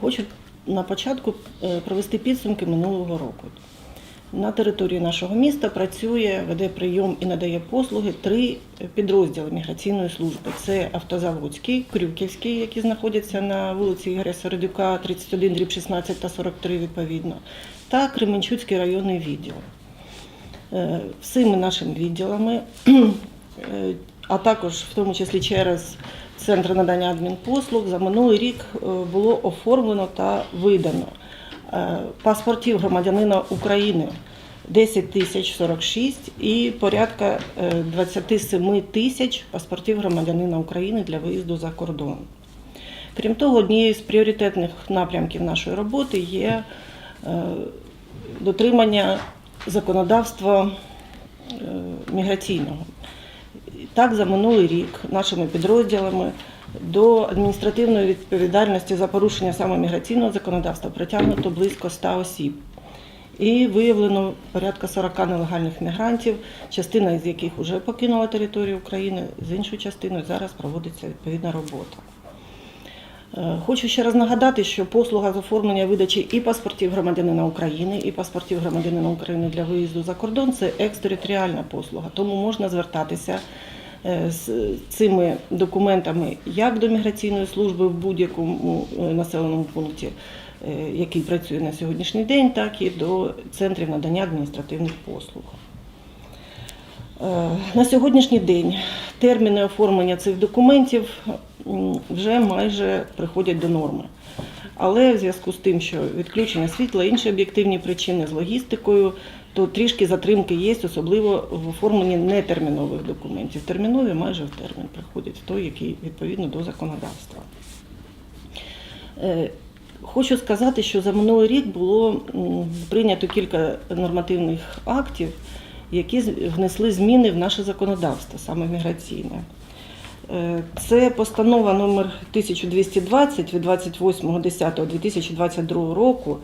Хочу на початку е, провести підсумки минулого року. На території нашого міста працює, веде прийом і надає послуги три підрозділи міграційної служби: це Автозаводський, Крюківський, які знаходяться на вулиці Ігоря Середюка, 31, дріб 16 та 43 відповідно, та Кременчуцький районний відділ. Е, Всіми нашими відділами, е, а також в тому числі через Центр надання адмінпослуг, за минулий рік е, було оформлено та видано е, паспортів громадянина України 10 тисяч 46 і порядка е, 27 тисяч паспортів громадянина України для виїзду за кордон. Крім того, однією з пріоритетних напрямків нашої роботи є е, дотримання законодавства е, міграційного. Так, за минулий рік нашими підрозділами до адміністративної відповідальності за порушення саме міграційного законодавства притягнуто близько 100 осіб. І виявлено порядка 40 нелегальних мігрантів, частина із яких вже покинула територію України, з іншою частиною зараз проводиться відповідна робота. Е, Хочу ще раз нагадати, що послуга з оформлення видачі і паспортів громадянина України, і паспортів громадянина України для виїзду за кордон це екстериторіальна послуга, тому можна звертатися з цими документами як до міграційної служби в будь-якому е, населеному пункті, е, який працює на сьогоднішній день, так і до центрів надання адміністративних послуг. Е, На сьогоднішній день терміни оформлення цих документів вже майже приходять до норми. Але в зв'язку з тим, що відключення світла, інші об'єктивні причини з логістикою, то трішки затримки є, особливо в оформленні нетермінових документів. Термінові майже в термін приходять той, який відповідно до законодавства. Е, Хочу сказати, що за минулий рік було прийнято кілька нормативних актів, які внесли зміни в наше законодавство, саме міграційне. Е, Це постанова номер 1220 від 28.10.2022 року.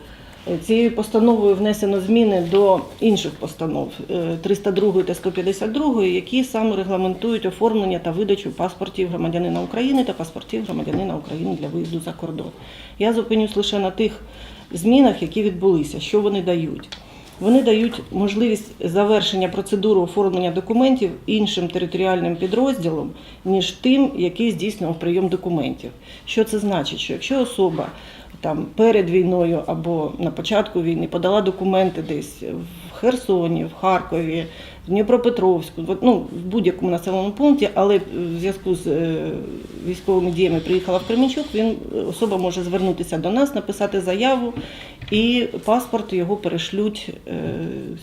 Е, Цією постановою внесено зміни до інших постанов е, 302 та 152, які саме регламентують оформлення та видачу паспортів громадянина України та паспортів громадянина України для виїзду за кордон. Я зупинюсь лише на тих змінах, які відбулися, що вони дають. Вони дають можливість завершення процедури оформлення документів іншим територіальним підрозділом, ніж тим, який здійснював прийом документів. Що це значить? Що якщо особа там перед війною або на початку війни подала документи десь в Херсоні, в Харкові, в Дніпропетровську, ну, в будь-якому населеному пункті, але в зв'язку з е, військовими діями приїхала в Кременчук, він особа може звернутися до нас, написати заяву, і паспорт його перешлють е,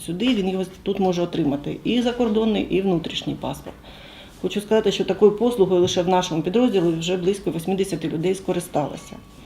сюди. Він його тут може отримати і закордонний, і внутрішній паспорт. Хочу сказати, що такою послугою лише в нашому підрозділі вже близько 80 людей скористалося.